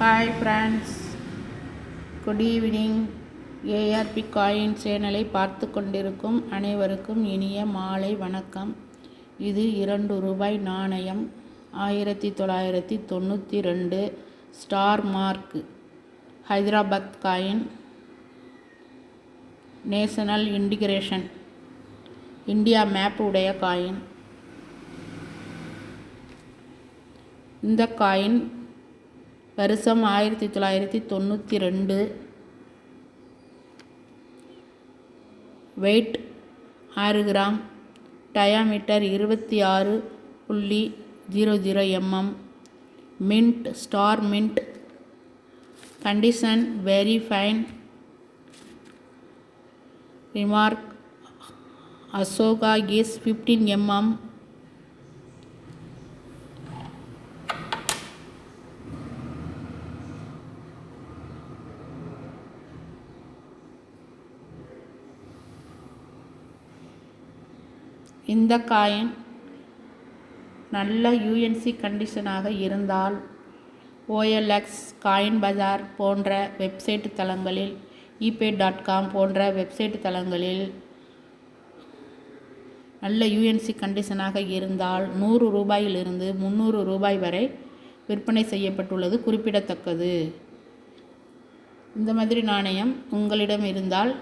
Hi friends good evening ARP coin சேனலை பார்த்து கொண்டிருக்கும் அனைவருக்கும் இனிய மாலை வணக்கம். இது இரண்டு ரூபாய் நாணயம். ஆயிரத்தி தொள்ளாயிரத்தி தொண்ணூற்றி ரெண்டு star mark. Hyderabad coin national integration. India map உடைய காயின் இந்த காயின் வருஷம் ஆயிரத்தி தொள்ளாயிரத்தி தொண்ணூற்றி ரெண்டு வெயிட் ஆறு கிராம். டயாமீட்டர் இருபத்தி ஆறு புள்ளி zero zero MM mint star mint condition very fine remark Ashoka is fifteen MM இந்த காயின் நல்ல யூஎன்சி கண்டிஷனாக இருந்தால் ஓஎல்எக்ஸ் காயின் பஜார் போன்ற வெப்சைட் தளங்களில் இபே டாட் காம் போன்ற வெப்சைட் தளங்களில் நல்ல யூஎன்சி கண்டிஷனாக இருந்தால் நூறு ரூபாயிலிருந்து முந்நூறு ரூபாய் வரை விற்பனை செய்யப்பட்டுள்ளது குறிப்பிடத்தக்கது. இந்த மாதிரி நாணயம் உங்களிடம் இருந்தால்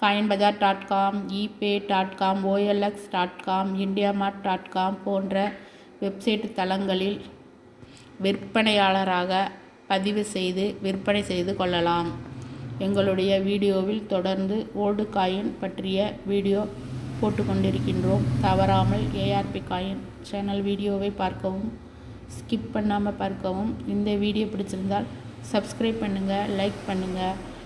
coin bazaar dot com eBay dot com OLX dot com IndiaMART dot com போன்ற வெப்சைட் தளங்களில் விற்பனையாளராக பதிவு செய்து விற்பனை செய்து கொள்ளலாம். எங்களுடைய வீடியோவில் தொடர்ந்து ஓல்டு காயின் பற்றிய வீடியோ போட்டுக்கொண்டிருக்கின்றோம். தவறாமல் ஏஆர்பி காயின் சேனல் வீடியோவை பார்க்கவும் ஸ்கிப் பண்ணாமல் பார்க்கவும். இந்த வீடியோ பிடிச்சிருந்தால் சப்ஸ்கிரைப் பண்ணுங்கள் லைக் பண்ணுங்கள்